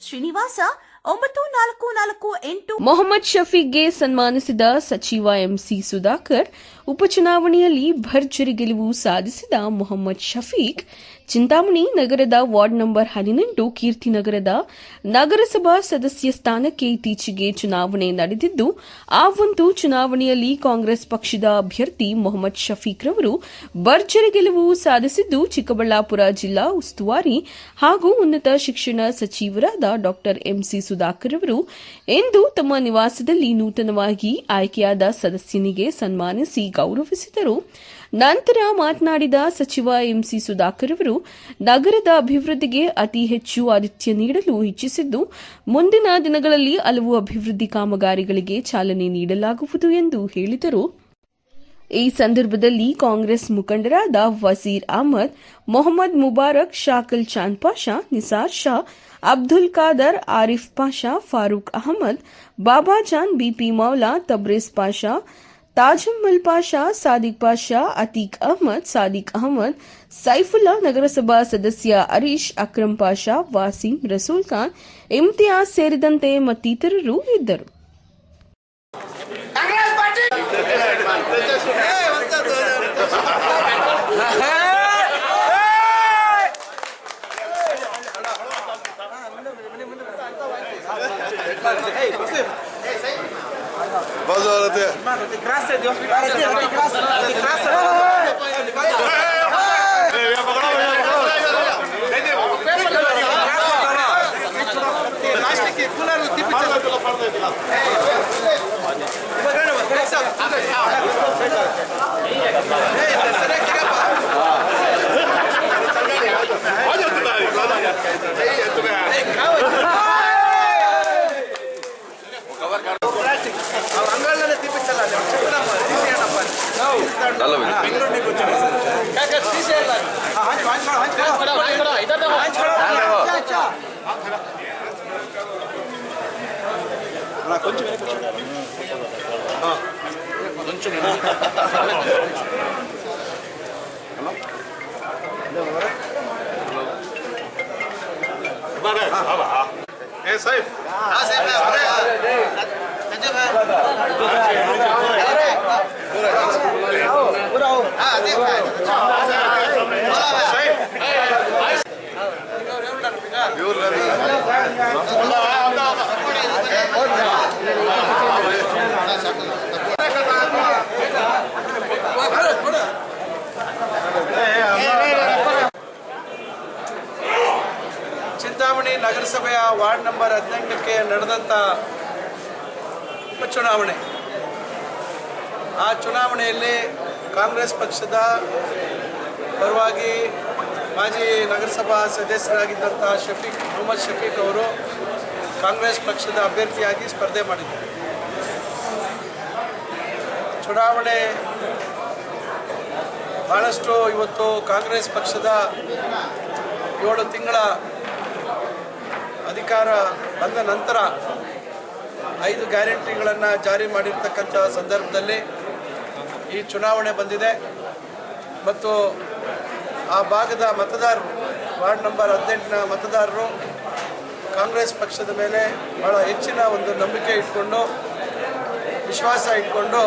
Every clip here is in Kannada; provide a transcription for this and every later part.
ಶ್ರೀನಿವಾಸ ಒಂಬತ್ತು, ನಾಲ್ಕು ನಾಲ್ಕು, ಎಂಟು ಮೊಹಮ್ಮದ್ ಶಫೀಗ್ಗೆ ಸನ್ಮಾನಿಸಿದ ಸಚಿವ ಎಂಸಿ ಸುಧಾಕರ್, ಉಪಚುನಾವಣೆಯಲ್ಲಿ ಭರ್ಜರಿ ಗೆಲುವು ಸಾಧಿಸಿದ ಮೊಹಮ್ಮದ್ ಶಫೀಕ್, ಚಿಂತಾಮಣಿ ನಗರದ ವಾರ್ಡ್ ನಂಬರ್ ಹದಿನೆಂಟು ಕೀರ್ತಿನಗರದ ನಗರಸಭಾ ಸದಸ್ಯ ಸ್ಥಾನಕ್ಕೆ ಇತ್ತೀಚೆಗೆ ಚುನಾವಣೆ ನಡೆದಿದ್ದು, ಆ ಒಂದು ಚುನಾವಣೆಯಲ್ಲಿ ಕಾಂಗ್ರೆಸ್ ಪಕ್ಷದ ಅಭ್ಯರ್ಥಿ ಮೊಹಮ್ಮದ್ ಶಫೀಕ್ ರವರು ಭರ್ಜರಿ ಗೆಲುವು ಸಾಧಿಸಿದ್ದು, ಚಿಕ್ಕಬಳ್ಳಾಪುರ ಜಿಲ್ಲಾ ಉಸ್ತುವಾರಿ ಹಾಗೂ ಉನ್ನತ ಶಿಕ್ಷಣ ಸಚಿವರಾದ ಡಾ ಎಂಸಿ ಸುಧಾಕರ್ ಅವರು ಇಂದು ತಮ್ಮ ನಿವಾಸದಲ್ಲಿ ನೂತನವಾಗಿ ಆಯ್ಕೆಯಾದ ಸದಸ್ಯನಿಗೆ ಸನ್ಮಾನಿಸಿ ಗೌರವಿಸಿದರು. ನಂತರ ಮಾತನಾಡಿದ ಸಚಿವ ಎಂಸಿ ಸುಧಾಕರ್ ಅವರು, ನಗರದ ಅಭಿವೃದ್ಧಿಗೆ ಅತಿ ಹೆಚ್ಚು ಆದಿತ್ಯ ನೀಡಲು ಇಚ್ಛಿಸಿದ್ದು, ಮುಂದಿನ ದಿನಗಳಲ್ಲಿ ಹಲವು ಅಭಿವೃದ್ಧಿ ಕಾಮಗಾರಿಗಳಿಗೆ ಚಾಲನೆ ನೀಡಲಾಗುವುದು ಎಂದು ಹೇಳಿದರು. ಈ ಸಂದರ್ಭದಲ್ಲಿ ಕಾಂಗ್ರೆಸ್ ಮುಖಂಡರಾದ ವಜೀರ್ ಅಹಮದ್, ಮೊಹಮ್ಮದ್ ಮುಬಾರಕ್, ಶಾಕಲ್ ಚಾಂದ್ ಪಾಷಾ, ನಿಸಾರ್ ಶಾ, ಅಬ್ದುಲ್ ಖಾದರ್, ಆರಿಫ್ ಪಾಷಾ, ಫಾರೂಕ್ ಅಹಮದ್, ಬಾಬಾ ಜಾನ್, ಬಿಪಿ ಮೌಲಾ, ತಬ್ರೇಸ್ ಪಾಷಾ ತಾಜಮ್ಮಲ್ ಪಾಷಾ, ಸಾದಿಕ್ ಪಾಷಾ, ಅತೀಕ್ ಅಹಮದ್, ಸಾದಿಕ್ ಅಹಮದ್, ಸೈಫುಲ್ಲಾ ನಗರಸಭಾ ಸದಸ್ಯ ಅರೀಶ್ ಅಕ್ರಂ ಪಾಷಾ, ವಾಸಿಂ, ರಸೂಲ್ ಖಾನ್, ಇಮ್ತಿಯಾಜ್ ಸೇರಿದಂತೆ ಮತ್ತಿತರರು ಇದ್ದರು. Azárate. Hermano, te crase, Dios mío. Te 하나 건좀 해보자. 어. 건좀 해보자. Hello? 그만해. 봐봐. 예, 사입. 아, 사입. 그래. 앉아봐. Chintamani ನಗರಸಭೆಯ ವಾರ್ಡ್ ನಂಬರ್ ಹದಿನೆಂಟಕ್ಕೆ ನಡೆದಂಥ ಉಪಚುನಾವಣೆ. ಆ ಚುನಾವಣೆಯಲ್ಲಿ ಕಾಂಗ್ರೆಸ್ ಪಕ್ಷದ ಪರವಾಗಿ ಮಾಜಿ ನಗರಸಭಾ ಸದಸ್ಯರಾಗಿದ್ದಂಥ ಶಫೀಕ್, ಮೊಹಮ್ಮದ್ ಶಫೀಕ್ ಅವರು ಕಾಂಗ್ರೆಸ್ ಪಕ್ಷದ ಅಭ್ಯರ್ಥಿಯಾಗಿ ಸ್ಪರ್ಧೆ ಮಾಡಿದ್ದಾರೆ. ಚುನಾವಣೆ ಭಾಳಷ್ಟು ಇವತ್ತು ಕಾಂಗ್ರೆಸ್ ಪಕ್ಷದ ಏಳು ತಿಂಗಳ ಅಧಿಕಾರ ಬಂದ ನಂತರ ಐದು ಗ್ಯಾರಂಟಿಗಳನ್ನು ಜಾರಿ ಮಾಡಿರ್ತಕ್ಕಂಥ ಸಂದರ್ಭದಲ್ಲಿ ಈ ಚುನಾವಣೆ ಬಂದಿದೆ. ಮತ್ತು ಆ ಭಾಗದ ಮತದಾರರು, ವಾರ್ಡ್ ನಂಬರ್ ಹದಿನೆಂಟಿನ ಮತದಾರರು ಕಾಂಗ್ರೆಸ್ ಪಕ್ಷದ ಮೇಲೆ ಭಾಳ ಹೆಚ್ಚಿನ ಒಂದು ನಂಬಿಕೆ ಇಟ್ಕೊಂಡು, ವಿಶ್ವಾಸ ಇಟ್ಕೊಂಡು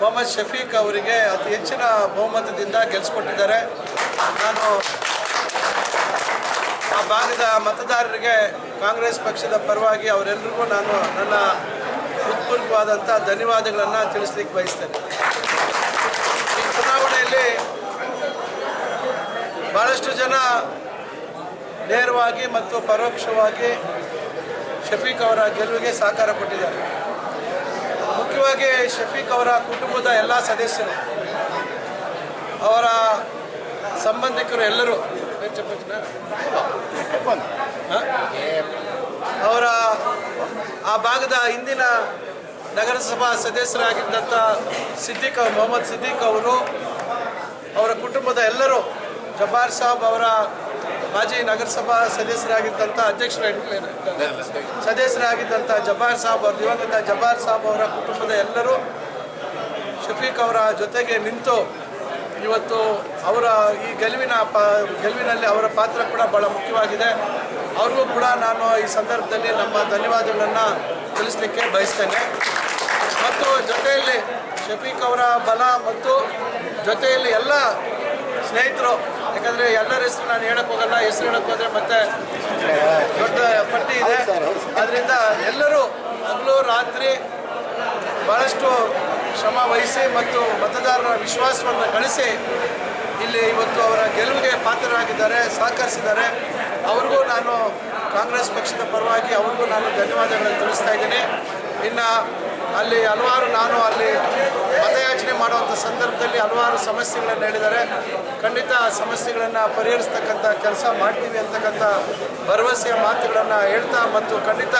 ಮೊಹಮ್ಮದ್ ಶಫೀಕ್ ಅವರಿಗೆ ಅತಿ ಹೆಚ್ಚಿನ ಬಹುಮತದಿಂದ ಗೆಲ್ಲಿಸ್ಕೊಟ್ಟಿದ್ದಾರೆ ನಾನು ಆ ಭಾಗದ ಮತದಾರರಿಗೆ ಕಾಂಗ್ರೆಸ್ ಪಕ್ಷದ ಪರವಾಗಿ ಅವರೆಲ್ಲರಿಗೂ ನಾನು ನನ್ನ ಹೃತ್ಪೂರ್ವಕವಾದಂಥ ಧನ್ಯವಾದಗಳನ್ನು ತಿಳಿಸ್ಲಿಕ್ಕೆ ಬಯಸ್ತೇನೆ ಈ ಚುನಾವಣೆಯಲ್ಲಿ ಭಾಳಷ್ಟು ಜನ ನೇರವಾಗಿ ಮತ್ತು ಪರೋಕ್ಷವಾಗಿ ಶಫೀಕ್ ಅವರ ಗೆಲುವಿಗೆ ಸಹಕಾರ ಕೊಟ್ಟಿದ್ದಾರೆ ಮುಖ್ಯವಾಗಿ ಶಫೀಕ್ ಅವರ ಕುಟುಂಬದ ಎಲ್ಲ ಸದಸ್ಯರು, ಅವರ ಸಂಬಂಧಿಕರು ಎಲ್ಲರೂ? ಅವರ ಆ ಭಾಗದ ಹಿಂದಿನ ನಗರಸಭಾ ಸದಸ್ಯರಾಗಿದ್ದಂಥ ಸಿದ್ದಿಕ್ ಅವರು, ಮೊಹಮ್ಮದ್ ಸಿದ್ದಿಕ್ ಅವರು, ಅವರ ಕುಟುಂಬದ ಎಲ್ಲರೂ, ಜಬ್ಬಾರ್ ಸಾಬ್ ಅವರ ಮಾಜಿ ನಗರಸಭಾ ಸದಸ್ಯರಾಗಿದ್ದಂಥ ಅಧ್ಯಕ್ಷರ ಸದಸ್ಯರಾಗಿದ್ದಂಥ ಜಬ್ಬಾರ್ ಸಾಬ್ ಅವರು, ದಿವಂಗತ ಜಬ್ಬಾರ್ ಸಾಬ್ ಅವರ ಕುಟುಂಬದ ಎಲ್ಲರೂ ಶಫೀಕ್ ಅವರ ಜೊತೆಗೆ ನಿಂತು ಇವತ್ತು ಅವರ ಈ ಗೆಲುವಿನ ಪ ಗೆಲುವಿನಲ್ಲಿ ಅವರ ಪಾತ್ರ ಕೂಡ ಭಾಳ ಮುಖ್ಯವಾಗಿದೆ. ಅವ್ರಿಗೂ ಕೂಡ ನಾನು ಈ ಸಂದರ್ಭದಲ್ಲಿ ನಮ್ಮ ಧನ್ಯವಾದಗಳನ್ನು ತಿಳಿಸ್ಲಿಕ್ಕೆ ಬಯಸ್ತೇನೆ. ಮತ್ತು ಜೊತೆಯಲ್ಲಿ ಶಫೀಕ್ ಅವರ ಬಲ ಮತ್ತು ಜೊತೆಯಲ್ಲಿ ಎಲ್ಲ ಸ್ನೇಹಿತರು ಯಾಕಂದರೆ ಎಲ್ಲರ ಹೆಸರು ನಾನು ಹೇಳಕ್ಕೆ ಹೋಗಲ್ಲ ಹೆಸರು ಹೇಳಕ್ಕೆ ಹೋದರೆ ಮತ್ತೆ ದೊಡ್ಡ ಪಟ್ಟಿ ಇದೆ. ಅದರಿಂದ ಎಲ್ಲರೂ ಹಗಲು ರಾತ್ರಿ ಭಾಳಷ್ಟು ಶ್ರಮ ವಹಿಸಿ ಮತ್ತು ಮತದಾರರ ವಿಶ್ವಾಸವನ್ನು ಗಳಿಸಿ ಇಲ್ಲಿ ಇವತ್ತು ಅವರ ಗೆಲುವಿಗೆ ಪಾತ್ರರಾಗಿದ್ದಾರೆ, ಸಹಕರಿಸಿದ್ದಾರೆ. ಅವ್ರಿಗೂ ನಾನು ಕಾಂಗ್ರೆಸ್ ಪಕ್ಷದ ಪರವಾಗಿ ಅವ್ರಿಗೂ ನಾನು ಧನ್ಯವಾದಗಳನ್ನು ತಿಳಿಸ್ತಾ ಇದ್ದೀನಿ. ಇನ್ನು ಅಲ್ಲಿ ಹಲವಾರು ನಾನು ಅಲ್ಲಿ ಮತಯಾಚನೆ ಮಾಡುವಂಥ ಸಂದರ್ಭದಲ್ಲಿ ಹಲವಾರು ಸಮಸ್ಯೆಗಳನ್ನು ಹೇಳಿದ್ದಾರೆ. ಖಂಡಿತ ಸಮಸ್ಯೆಗಳನ್ನು ಪರಿಹರಿಸ್ತಕ್ಕಂಥ ಕೆಲಸ ಮಾಡ್ತೀವಿ ಅಂತಕ್ಕಂಥ ಭರವಸೆಯ ಮಾತುಗಳನ್ನು ಹೇಳ್ತಾ ಮತ್ತು ಖಂಡಿತ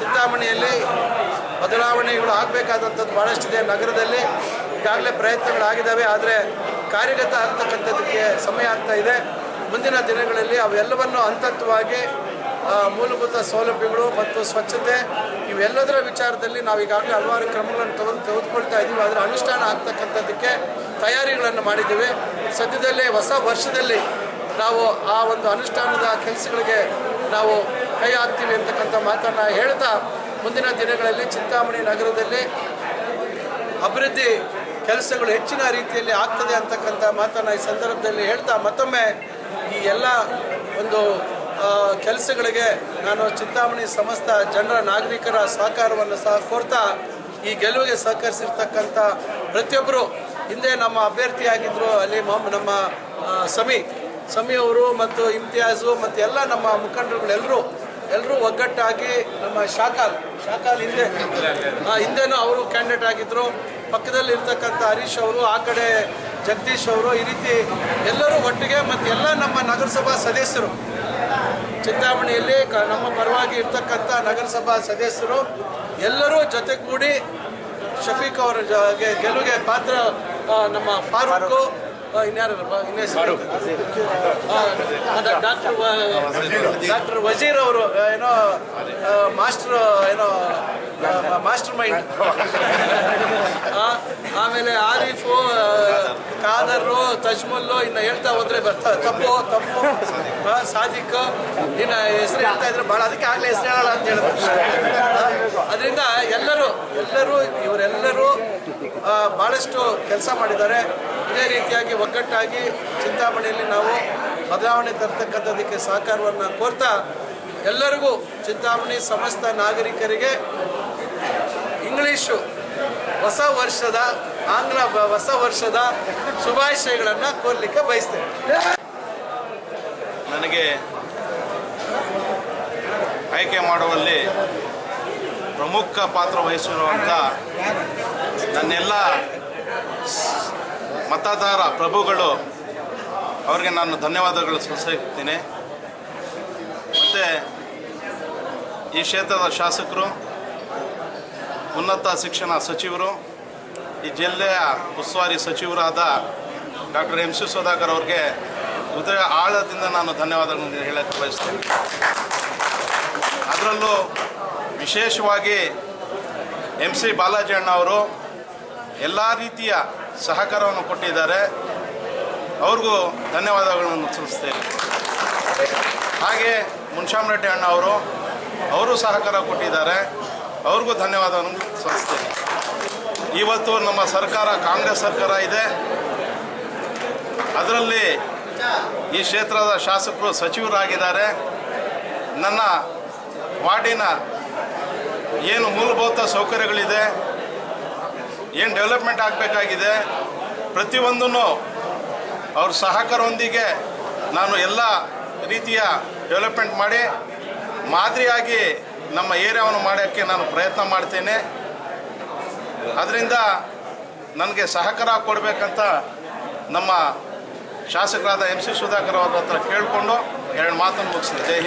ಚಿಂತಾಮಣಿಯಲ್ಲಿ ಬದಲಾವಣೆಗಳು ಆಗಬೇಕಾದಂಥದ್ದು ಭಾಳಷ್ಟಿದೆ ನಗರದಲ್ಲಿ. ಈಗಾಗಲೇ ಪ್ರಯತ್ನಗಳಾಗಿದ್ದಾವೆ, ಆದರೆ ಕಾರ್ಯಗತ ಆಗ್ತಕ್ಕಂಥದ್ದಕ್ಕೆ ಸಮಯ ಆಗ್ತಾ ಇದೆ. ಮುಂದಿನ ದಿನಗಳಲ್ಲಿ ಅವೆಲ್ಲವನ್ನು ಹಂತವಾಗಿ ಮೂಲಭೂತ ಸೌಲಭ್ಯಗಳು ಮತ್ತು ಸ್ವಚ್ಛತೆ ಇವೆಲ್ಲದರ ವಿಚಾರದಲ್ಲಿ ನಾವು ಈಗಾಗಲೇ ಹಲವಾರು ಕ್ರಮಗಳನ್ನು ತೆಗೆದು ತೆಗೆದುಕೊಳ್ತಾ ಇದ್ದೀವಿ. ಅದರ ಅನುಷ್ಠಾನ ಆಗ್ತಕ್ಕಂಥದ್ದಕ್ಕೆ ತಯಾರಿಗಳನ್ನು ಮಾಡಿದ್ದೀವಿ. ಸದ್ಯದಲ್ಲೇ ಹೊಸ ವರ್ಷದಲ್ಲಿ ನಾವು ಆ ಒಂದು ಅನುಷ್ಠಾನದ ಕೆಲಸಗಳಿಗೆ ನಾವು ಕೈ ಹಾಕ್ತೀವಿ ಅಂತಕ್ಕಂಥ ಮಾತನ್ನು ಹೇಳ್ತಾ ಮುಂದಿನ ದಿನಗಳಲ್ಲಿ ಚಿಂತಾಮಣಿ ನಗರದಲ್ಲಿ ಅಭಿವೃದ್ಧಿ ಕೆಲಸಗಳು ಹೆಚ್ಚಿನ ರೀತಿಯಲ್ಲಿ ಆಗ್ತದೆ ಅಂತಕ್ಕಂಥ ಮಾತನ್ನು ಈ ಸಂದರ್ಭದಲ್ಲಿ ಹೇಳ್ತಾ ಮತ್ತೊಮ್ಮೆ ಈ ಎಲ್ಲ ಒಂದು ಕೆಲಸಗಳಿಗೆ ನಾನು ಚಿಂತಾಮಣಿ ಸಮಸ್ತ ಜನರ ನಾಗರಿಕರ ಸಹಕಾರವನ್ನು ಸಹ ಕೋರ್ತಾ ಈ ಗೆಲುವಿಗೆ ಸಹಕರಿಸಿರ್ತಕ್ಕಂಥ ಪ್ರತಿಯೊಬ್ಬರು, ಹಿಂದೆ ನಮ್ಮ ಅಭ್ಯರ್ಥಿಯಾಗಿದ್ದರು ಅಲ್ಲಿ ನಮ್ಮ ಸಮಿ ಸಮಿ ಅವರು ಮತ್ತು ಇಮ್ತಿಯಾಜು ಮತ್ತು ಎಲ್ಲ ನಮ್ಮ ಮುಖಂಡರುಗಳೆಲ್ಲರೂ ಎಲ್ಲರೂ ಒಗ್ಗಟ್ಟಾಗಿ ನಮ್ಮ ಶಾಕಾಲ್ ಶಾಕಾಲ್ ಹಿಂದೆ. ಹಿಂದೆನೂ ಅವರು ಕ್ಯಾಂಡಿಡೇಟ್ ಆಗಿದ್ದರು ಪಕ್ಕದಲ್ಲಿ ಇರ್ತಕ್ಕಂಥ ಹರೀಶ್ ಅವರು, ಆ ಕಡೆ ಜಗದೀಶ್ ಅವರು, ಈ ರೀತಿ ಎಲ್ಲರೂ ಒಟ್ಟಿಗೆ ಮತ್ತು ಎಲ್ಲ ನಮ್ಮ ನಗರಸಭಾ ಸದಸ್ಯರು, ಚಿಂತಾಮಣಿಯಲ್ಲಿ ಕ, ನಮ್ಮ ಪರವಾಗಿ ಇರ್ತಕ್ಕಂಥ ನಗರಸಭಾ ಸದಸ್ಯರು, ಎಲ್ಲರೂ ಜೊತೆಗೂಡಿ ಶಫೀಕ್ ಅವರ ಗೆಲುವಿಗೆ ಪಾತ್ರ ನಮ್ಮ ಫಾರೂಕು ಇನ್ಯಾರಪ್ಪ ಡಾಕ್ಟರ್ ಡಾಕ್ಟರ್ ವಜೀರ್ ಅವರು ಏನೋ ಮಾಸ್ಟರ್ ಏನೋ ಮಾಸ್ಟರ್ ಮೈಂಡ್. ಆಮೇಲೆ ಆರಿಫು ಕಾದರು ತಜ್ಮಲ್ಲು ಇನ್ನು ಹೇಳ್ತಾ ಹೋದ್ರೆ ಬರ್ತಾರೆ ತಪ್ಪು ತಪ್ಪು. ಸಾದಿಕ್. ಇನ್ನು ಹೆಸರು ಹೇಳ್ತಾ ಇದ್ರೆ ಭಾಳ ಅದಕ್ಕೆ ಆಗಲೇ ಹೆಸರು ಹೇಳಲ್ಲ ಅಂತ ಹೇಳಿದ್ರು. ಅದರಿಂದ ಎಲ್ಲರೂ ಎಲ್ಲರೂ ಇವರೆಲ್ಲರೂ ಭಾಳಷ್ಟು ಕೆಲಸ ಮಾಡಿದ್ದಾರೆ. ಇದೇ ರೀತಿಯಾಗಿ ಒಗ್ಗಟ್ಟಾಗಿ ಚಿಂತಾಮಣಿಯಲ್ಲಿ ನಾವು ಬದಲಾವಣೆ ತರ್ತಕ್ಕಂಥದ್ದಕ್ಕೆ ಸಹಕಾರವನ್ನು ಕೋರ್ತಾ ಎಲ್ಲರಿಗೂ ಚಿಂತಾಮಣಿ ಸಮಸ್ತ ನಾಗರಿಕರಿಗೆ ಇಂಗ್ಲೀಷು ಹೊಸ ವರ್ಷದ, ಆಂಗ್ಲ ಹೊಸ ವರ್ಷದ ಶುಭಾಶಯಗಳನ್ನು ಕೋರ್ಲಿಕ್ಕೆ ಬಯಸ್ತೇನೆ. ನನಗೆ ಆಯ್ಕೆ ಮಾಡುವಲ್ಲಿ ಪ್ರಮುಖ ಪಾತ್ರ ವಹಿಸಿರುವಂಥ ನನ್ನೆಲ್ಲ ಮತದಾರ ಪ್ರಭುಗಳು, ಅವರಿಗೆ ನಾನು ಧನ್ಯವಾದಗಳು ಸಲ್ಲಿಸುತ್ತೇನೆ ಮತ್ತು ಈ ಕ್ಷೇತ್ರದ ಶಾಸಕರು, ಉನ್ನತ ಶಿಕ್ಷಣ ಸಚಿವರು, ಈ ಜಿಲ್ಲೆಯ ಉಸ್ತುವಾರಿ ಸಚಿವರಾದ ಡಾಕ್ಟರ್ ಎಂ ಸಿ ಸುಧಾಕರ್ ಅವ್ರಿಗೆ ಹೃದಯ ಆಳದಿಂದ ನಾನು ಧನ್ಯವಾದಗಳನ್ನು ಹೇಳಕ್ಕೆ ಬಯಸ್ತೇನೆ. ಅದರಲ್ಲೂ ವಿಶೇಷವಾಗಿ ಎಂ ಸಿ ಬಾಲಾಜಿ ಅಣ್ಣ ಅವರು ಎಲ್ಲ ರೀತಿಯ ಸಹಕಾರವನ್ನು ಕೊಟ್ಟಿದ್ದಾರೆ. ಅವ್ರಿಗೂ ಧನ್ಯವಾದಗಳನ್ನು ತಿಳಿಸ್ತೇನೆ ಹಾಗೆ ಮುನ್ಶಾಮ್ ರೆಡ್ಡಿ ಅಣ್ಣ ಅವರು ಅವರು ಸಹಕಾರ ಕೊಟ್ಟಿದ್ದಾರೆ. ಅವ್ರಿಗೂ ಧನ್ಯವಾದವನ್ನು ಸಲ್ಲಿಸ್ತೇನೆ ಇವತ್ತು ನಮ್ಮ ಸರ್ಕಾರ, ಕಾಂಗ್ರೆಸ್ ಸರ್ಕಾರ ಇದೆ. ಅದರಲ್ಲಿ ಈ ಕ್ಷೇತ್ರದ ಶಾಸಕರು ಸಚಿವರಾಗಿದ್ದಾರೆ. ನನ್ನ ವಾರ್ಡಿನ ಏನು ಮೂಲಭೂತ ಸೌಕರ್ಯಗಳಿದೆ ಏನು ಡೆವಲಪ್ಮೆಂಟ್ ಆಗಬೇಕಾಗಿದೆ? ಪ್ರತಿಯೊಂದನ್ನು ಅವ್ರ ಸಹಕಾರೊಂದಿಗೆ ನಾನು ಎಲ್ಲ ರೀತಿಯ ಡೆವಲಪ್ಮೆಂಟ್ ಮಾಡಿ, ಮಾದರಿಯಾಗಿ ನಮ್ಮ ಏರಿಯಾವನ್ನು ಮಾಡೋಕ್ಕೆ ನಾನು ಪ್ರಯತ್ನ ಮಾಡ್ತೇನೆ. ಅದರಿಂದ ನನಗೆ ಸಹಕಾರ ಕೊಡಬೇಕಂತ ನಮ್ಮ ಶಾಸಕರಾದ ಎಂ ಸಿ ಸುಧಾಕರ್ ಅವರ ಹತ್ರ ಕೇಳಿಕೊಂಡು ಎರಡು ಮಾತನ್ನು ಮುಗಿಸಿದೆ. ಜೈ